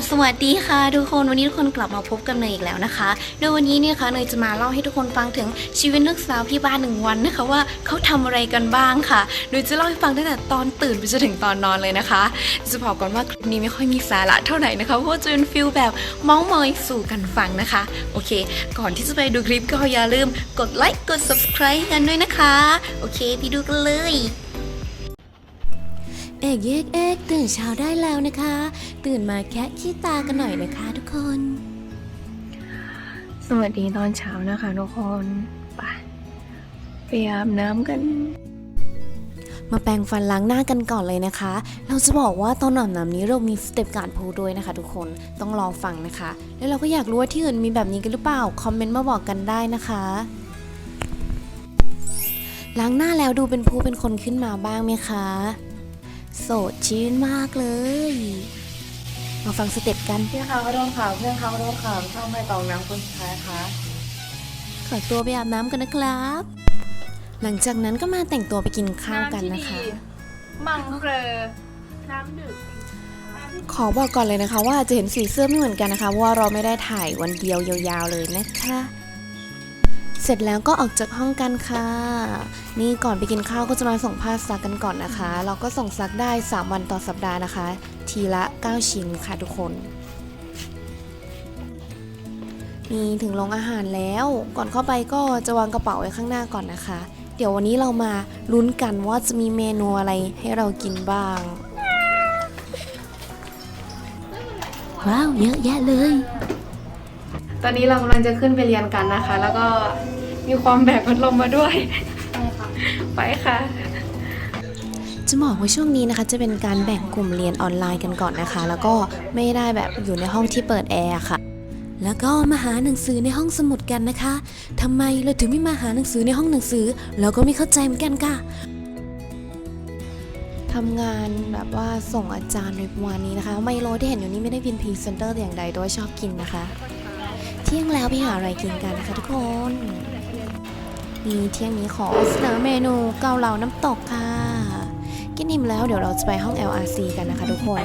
บสวัสดีค่ะทุกคนวันนี้ทุกคนกลับมาพบกันเนยอีกแล้วนะคะโดยวันนี้เนี่ยนะคะเนยจะมาเล่าให้ทุกคนฟังถึงชีวิตนักศึกษาพี่บ้านหนึ่งวันนะคะว่าเขาทำอะไรกันบ้างค่ะโดยจะเล่าให้ฟังตั้งแต่ตอนตื่นไปจนถึงตอนนอนเลยนะคะจะบอกก่อนว่าคลิปนี้ไม่ค่อยมีสาระเท่าไหร่นะคะเพราะจะเป็นฟิลแบบเมาส์มอยสู่กันฟังนะคะ โอเค ก่อนที่จะไปดูคลิปก็อย่าลืมกดไลค์กด subscribe กันด้วยนะคะ โอเคไปดูกันเลย เอกเยกเอกตื่นเช้าได้แล้วนะคะ ตื่นมาแคะขี้ตากันหน่อยนะคะทุกคน สวัสดีตอนเช้านะคะทุกคนไปไปอาบน้ำกัน มาแปรงฟันล้างหน้ากันก่อนเลยนะคะ เราจะบอกว่าตอนอาบน้ำนี้เรามีสเต็ปการพูดด้วยนะคะ ทุกคนต้องรอฟังนะคะ แล้วเราก็อยากรู้ว่าที่อื่นมีแบบนี้กันหรือเปล่าคอมเมนต์มาบอกกันได้นะคะล้างหน้าแล้วดูเป็นผู้เป็นคนขึ้นมาบ้างไหมคะ โสดชื่นมากเลย มาฟังสเต็ปกัน เพื่อนเขาก็โดนข่าวเพื่อนเขาก็โดนข่าวชอบไปตองน้ำคนสุดท้ายคะขอตัวไปอาบน้ำกันนะครับ หลังจากนั้นก็มาแต่งตัวไปกินข้าวกันนะคะ มังเครอน้ำดื่มขอบอกก่อนเลยนะคะ ว่าจะเห็นสีเสื้อไม่เหมือนกันนะคะเพราะว่าเราไม่ได้ถ่ายวันเดียวยาวๆเลยนะคะ เสร็จแล้วก็ออกจากห้องกันค่ะ นี่ก่อนไปกินข้าวก็จะมาส่งผ้าซักกันก่อนนะคะ เราก็ส่งซักได้ 3 วันต่อสัปดาห์นะคะ ทีละ 9 ชิ้นค่ะทุกคน นี่ถึงโรงอาหารแล้ว ก่อนเข้าไปก็จะวางกระเป๋าไว้ข้างหน้าก่อนนะคะ เดี๋ยววันนี้เรามาลุ้นกันว่าจะมีเมนูอะไรให้เรากินบ้าง ว้าว เยอะแยะเลย อนนี้เรากำลังจะขึ้นไปเรียนกันนะคะ แล้วก็มีความแบกพัดลมมาด้วย ไปค่ะ จะบอกว่าช่วงนี้นะคะ จะเป็นการแบ่งกลุ่มเรียนออนไลน์กันก่อนนะคะ แล้วก็ไม่ได้แบบอยู่ในห้องที่เปิดแอร์ค่ะ แล้วก็มาหาหนังสือในห้องสมุดกันนะคะทำไมเราถึงไม่มาหาหนังสือในห้องหนังสือ เราก็ไม่เข้าใจเหมือนกันค่ะทำงานแบบว่าส่งอาจารย์ในวันนี้นะคะ ไมโลที่เห็นอยู่นี้ไม่ได้เป็นพรีเซนเตอร์แต่อย่างใดโดยชอบกินนะคะ เที่ยงแล้วไปหาอะไรกินกันนะคะทุกคนนี่เที่ยงนี้ขอเสนอเมนูเกาเหลาน้ำตกค่ะ กินอิ่มแล้วเดี๋ยวเราจะไปห้อง LRC กันนะคะทุกคน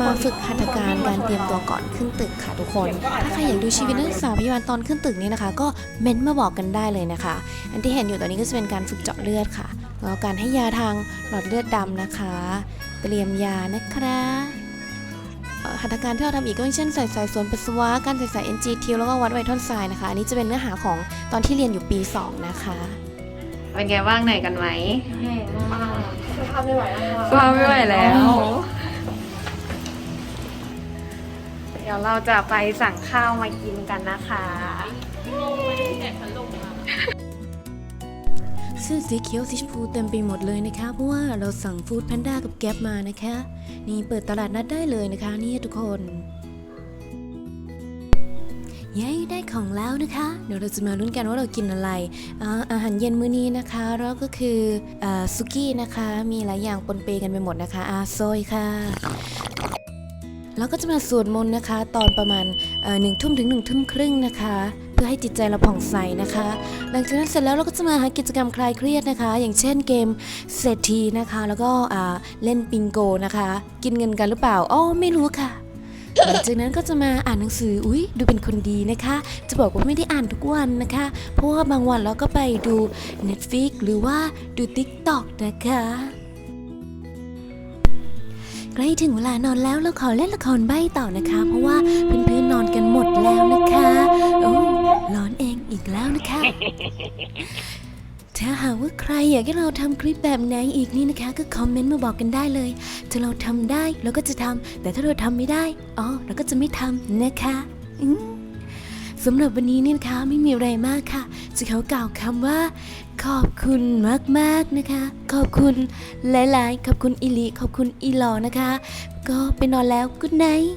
มาฝึกหัตถการการเตรียมตัวก่อนขึ้นตึกค่ะทุกคน ถ้าใครอยากดูชีวิตนักศึกษาพยาบาลตอนขึ้นตึกนี้นะคะ ก็เม้นต์มาบอกกันได้เลยนะคะ อันที่เห็นอยู่ตอนนี้ก็จะเป็นการฝึกเจาะเลือดค่ะแล้วการให้ยาทางหลอดเลือดดำนะคะ เตรียมยานะคะเอ่อ หัตถการที่เราทำอีกก็อย่างเช่นใส่สายส่วนปัสสาวะการใส่สาย NGT แล้วก็วัดไวท์ทอนไซน์นะคะ อันนี้จะเป็นเนื้อหาของตอนที่เรียนอยู่ปี 2 นะคะเป็นไงบ้างเหนื่อยกันไหมสภาพไม่ไหวแล้วค่ะสภาพไม่ไหวแล้ว เดี๋ยวเราจะไปสั่งข้าวมากินกันนะคะ เสื้อสีเขียวสีชมพูเต็มไปหมดเลยนะคะ เพราะว่าเราสั่งฟู้ดแพนด้ากับแก๊ปมานะคะ นี่เปิดตลาดนัดได้เลยนะคะนี่ทุกคนเย้ได้ของแล้วนะคะ เดี๋ยวเราจะมาลุ้นกันว่าเรากินอะไร อาอาหารเย็นมื้อนี้นะคะแล้วก็คืออาซุกี้นะคะ มีหลายอย่างปนเปกันไปหมดนะคะอาโซยค่ะ แล้วก็จะมาสวดมนต์นะคะ ตอนประมาณหนึ่งทุ่มถึงหนึ่งทุ่มครึ่งนะคะ พื่อให้จิตใจเราผ่องใสนะคะ หลังจากนั้นเสร็จแล้วเราก็จะมาหากิจกรรมคลายเครียดนะคะ อย่างเช่นเกมเศรษฐีนะคะ แล้วก็เล่นปิงโกนะคะ กินเงินกันหรือเปล่าอ๋อไม่รู้ค่ะหลังจากนั้นก็จะมาอ่านหนังสือ อุ๊ยดูเป็นคนดีนะคะ จะบอกว่าไม่ได้อ่านทุกวันนะคะ เพราะว่าบางวันเราก็ไปดู Netflix หรือว่าดู TikTok นะคะใกล้ถึงเวลานอนแล้วเราขอเล่นละครใบ้ต่อนะคะ เพราะว่าเพื่อนๆนอนกันหมดแล้วนะคะโอ้ ร้อนเองอีกแล้วนะคะ ถ้าหากว่าใครอยากให้เราทำคลิปแบบไหนอีกนี่นะคะ ก็คอมเมนต์มาบอกกันได้เลย ถ้าเราทำได้เราก็จะทำแต่ถ้าเราทำไม่ได้ อ๋อ เราก็จะไม่ทำนะคะอืมสำหรับวันนี้เนี่ยนะคะไม่มีอะไรมากค่ะ จะเขากล่าวคำว่า ขอบคุณมากๆนะคะ ขอบคุณหลายๆ ขอบคุณอิลิขอบคุณอีหลอนะคะ ก็ไปนอนแล้วกุ๊ดไนท์